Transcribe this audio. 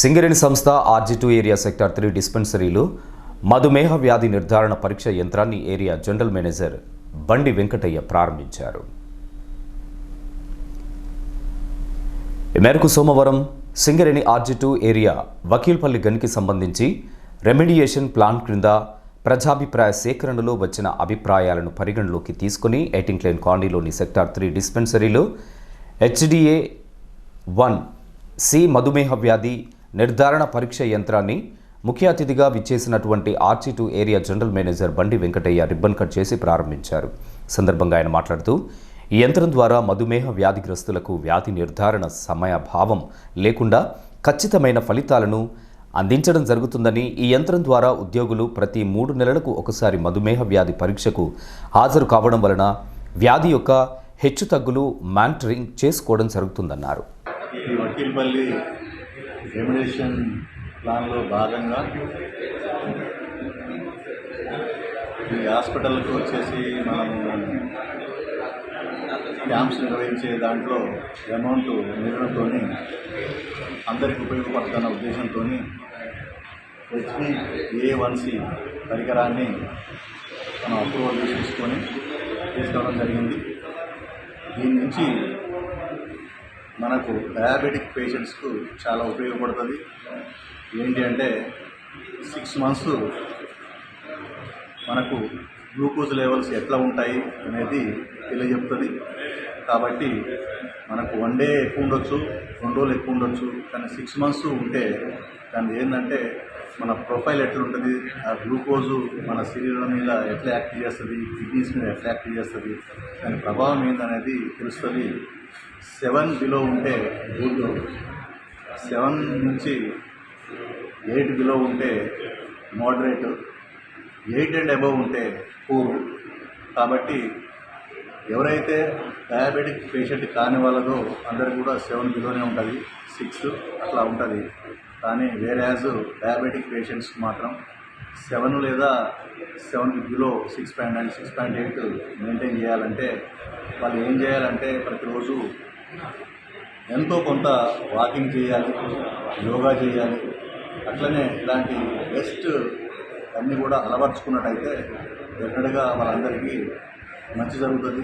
సింగరేణి సంస్థ RG two area sector three డిస్పెన్సరీలు మధుమేహ వ్యాధి నిర్ధారణ పరీక్ష యంత్రాన్ని area general manager Bandi Venkataiah ప్రారంభించారు. ఈ మేరకు సోమవారం Singareni RG two area Vakilpalli గనికి సంబంధించి రెమిడియేషన్ ప్లాన్ క్రింద ప్రజాభిప్రాయ సేకరణలో వచ్చిన అభిప్రాయాలను పరిగణలోకి తీసుకుని ఎయిటింగ్లైన్ కాలనీలోని సెక్టార్ త్రీ డిస్పెన్సరీలో హెచ్డిఏ వన్ సి మధుమేహ వ్యాధి నిర్ధారణ పరీక్ష యంత్రాన్ని ముఖ్య అతిథిగా విచ్చేసినటువంటి RG two area general manager Bandi Venkataiah ribbon cut చేసి ప్రారంభించారు. సందర్భంగా ఆయన మాట్లాడుతూ ఈ యంత్రం ద్వారా మధుమేహ వ్యాధిగ్రస్తులకు వ్యాధి నిర్ధారణ సమయభావం లేకుండా ఖచ్చితమైన ఫలితాలను అందించడం జరుగుతుందని ఈ యంత్రం ద్వారా ఉద్యోగులు ప్రతి మూడు నెలలకు ఒకసారి మధుమేహ వ్యాధి పరీక్షకు హాజరు కావడం వలన వ్యాధి యొక్క హెచ్చుతగ్గులు మానిటరింగ్ చేసుకోవడం జరుగుతుందన్నారు. రెమ్యునేషన్ ప్లాన్లో భాగంగా ఈ హాస్పిటల్కి వచ్చేసి మనం క్యాంప్స్ నిర్వహించే దాంట్లో అమౌంట్ నిర్ణయంతో అందరికి ఉపయోగపడుతున్న ఉద్దేశంతో హెచ్పి ఏ వన్ సి పరికరాన్ని మనం అప్రూవల్ తీసుకొని తీసుకోవడం జరిగింది. దీని నుంచి మనకు డయాబెటిక్ పేషెంట్స్కు చాలా ఉపయోగపడుతుంది. ఏంటి అంటే సిక్స్ మంత్స్ మనకు గ్లూకోజ్ లెవెల్స్ ఎట్లా ఉంటాయి అనేది తెలియజెప్తుంది. కాబట్టి మనకు వన్ డే ఎక్కువ ఉండొచ్చు రెండు రోజులు ఎక్కువ ఉండొచ్చు కానీ సిక్స్ మంత్స్ ఉంటే దాని ఏంటంటే మన ప్రొఫైల్ ఎట్లుంటుంది? ఆ గ్లూకోజు మన శరీరం మీద ఎట్లా యాక్ట్ చేస్తుంది? కిడ్నీస్ మీద ఎట్లా యాక్ట్ చేస్తుంది? దాని ప్రభావం ఏందనేది తెలుస్తుంది. సెవెన్ బిలో ఉంటే గుడ్ సెవెన్ నుంచి ఎయిట్ బిలో ఉంటే మోడరేట్. ఎయిట్ అండ్ అబవ్ ఉంటే పూర్ కాబట్టి ఎవరైతే డయాబెటిక్ పేషెంట్ కాని వాళ్ళదో అందరు కూడా సెవెన్ బిలోనే ఉంటుంది. సిక్స్ అట్లా ఉంటుంది. కానీ వేరే యాజ్ డయాబెటిక్ పేషెంట్స్ మాత్రం సెవెన్ లేదా seven below six point nine six point eight maintain చేయాలంటే వాళ్ళు ఏం చేయాలంటే ప్రతిరోజు ఎంతో కొంత వాకింగ్ చేయాలి యోగా చేయాలి. అట్లనే ఇలాంటి బెస్ట్ అన్నీ కూడా అలవర్చుకున్నట్టయితే డెఫినెట్గా వాళ్ళందరికీ మంచి జరుగుతుంది.